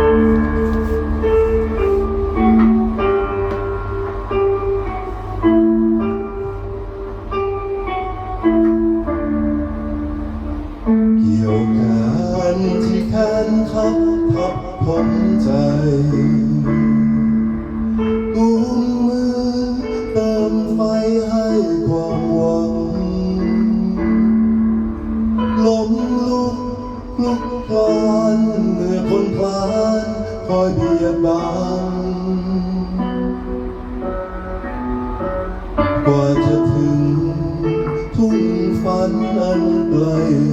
เกี่ยวกันที่แขนทับทับผมใจกุมมือเติมไฟให้ความหวังลมลุกลุกคลาน คลานคอยเบียดบังกว่าจะถึงทุ่งฝันอันไกล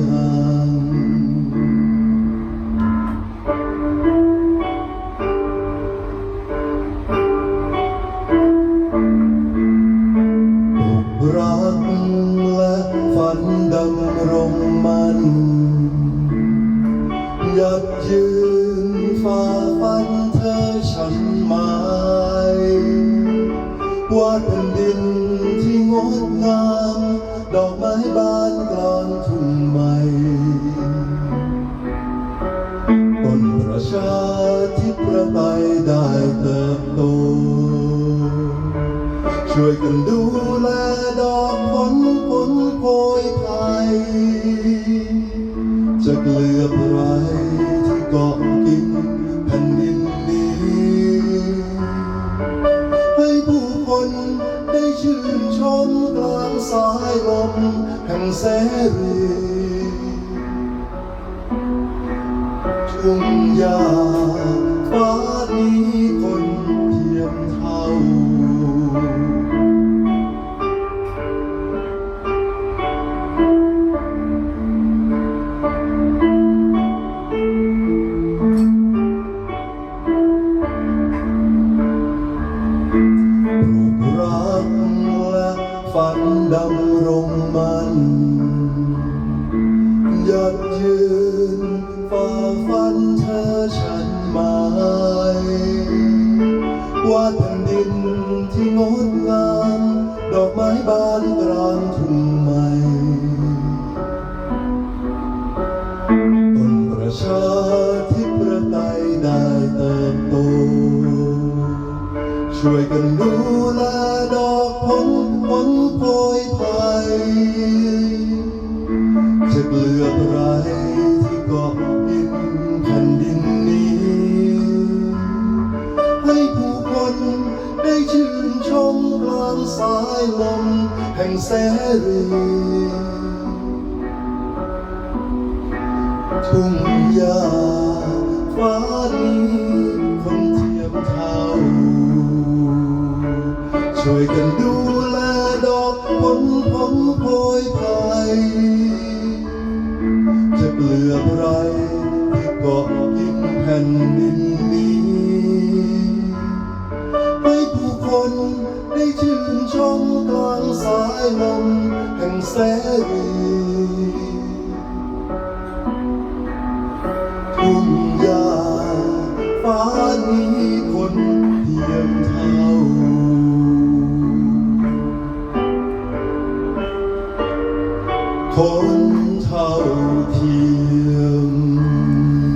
ห่างรักและฝันดำรงมันยัดยืน ฝ่าฟันเธอฉันหมายวาดแผ่นดินที่งดงาม ดอกไม้บานกลางทุ่งใหม่บนประชาธิปไตยได้เติบโต ช่วยกันดูแลดอกผลผลโพยไทยจะเกลือ สายลมแห่งเสรีทุ่งหญ้า ฝันดำรงมันยัดยืนฝ่าฟันเธอฉันหมายวาแผ่นดินที่งดงาม ดอกไม้บานกลางทุ่งใหม่บนประชาธิปไตยได้เติบโต ช่วยกันดูแลดอกผล ผลโพยไผ่จะเกลือไรที่เกาะกินแผ่นดินนี้ ให้ผู้คนได้ชื่นชมกลางสายลมแห่งเสรีทุ่งหญ้าฟ้านี้คนเทียมเท่าช่วยกันดู ดอกผลผลโพยไผ่จะเกลือไรที่เกาะกินแผ่นดินนี้ ให้ผู้คนได้ชื่นชมกลางสายลมแห่งเสรี 看น天。